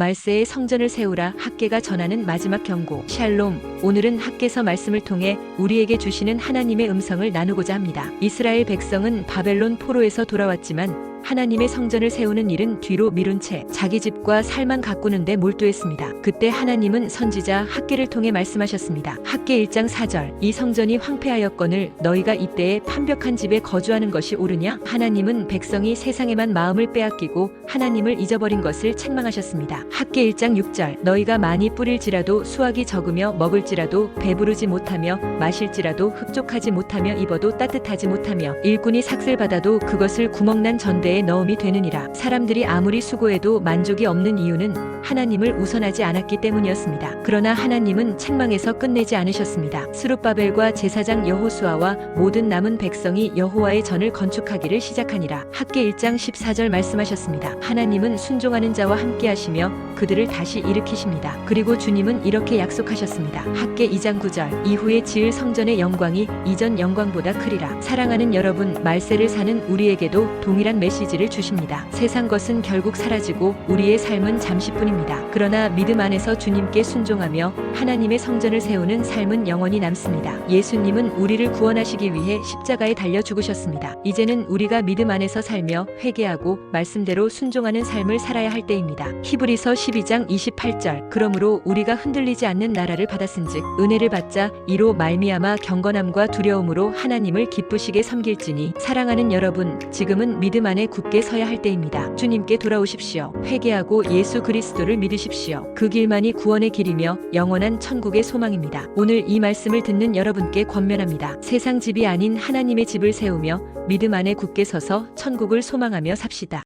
말세의 성전을 세우라 학계가 전하는 마지막 경고 샬롬 오늘은 학계서 말씀을 통해 우리에게 주시는 하나님의 음성을 나누고자 합니다. 이스라엘 백성은 바벨론 포로에서 돌아왔지만 하나님의 성전을 세우는 일은 뒤로 미룬 채 자기 집과 살만 가꾸는 데 몰두했습니다. 그때 하나님은 선지자 학계를 통해 말씀하셨습니다. 학계 1장 4절 이 성전이 황폐하였거늘 너희가 이때에 판벽한 집에 거주하는 것이 옳으냐? 하나님은 백성이 세상에만 마음을 빼앗기고 하나님을 잊어버린 것을 책망하셨습니다. 학계 1장 6절 너희가 많이 뿌릴지라도 수확이 적으며 먹을지라도 배부르지 못하며 마실지라도 흡족하지 못하며 입어도 따뜻하지 못하며 일꾼이 삭슬 받아도 그것을 구멍난 전대 에 넣음이 되느니라. 사람들이 아무리 수고해도 만족이 없는 이유는 하나님을 우선하지 않았기 때문이었습니다. 그러나 하나님은 책망에서 끝내지 않으셨습니다. 스룹바벨과 제사장 여호수아와 모든 남은 백성이 여호와의 전을 건축하기를 시작하니라. 학계 1장 14절 말씀하셨습니다. 하나님은 순종하는 자와 함께 하시며 그들을 다시 일으키십니다. 그리고 주님은 이렇게 약속하셨습니다. 학계 2장 9절 이후에 지을 성전의 영광이 이전 영광보다 크리라. 사랑하는 여러분, 말세를 사는 우리에게도 동일한 메시지를 주십니다. 세상 것은 결국 사라지고 우리의 삶은 잠시뿐입니다. 그러나 믿음 안에서 주님께 순종하며 하나님의 성전을 세우는 삶은 영원히 남습니다. 예수님은 우리를 구원하시기 위해 십자가에 달려 죽으셨습니다. 이제는 우리가 믿음 안에서 살며 회개하고 말씀대로 순종하는 삶을 살아야 할 때입니다. 히브리서 12장 28절 그러므로 우리가 흔들리지 않는 나라를 받았은즉 은혜를 받자 이로 말미암아 경건함과 두려움으로 하나님을 기쁘시게 섬길지니 사랑하는 여러분 지금은 믿음 안에 굳게 서야 할 때입니다. 주님께 돌아오십시오. 회개하고 예수 그리스도를 믿으십시오. 그 길만이 구원의 길이며 영원한 천국의 소망입니다. 오늘 이 말씀을 듣는 여러분께 권면합니다. 세상 집이 아닌 하나님의 집을 세우며 믿음 안에 굳게 서서 천국을 소망하며 삽시다.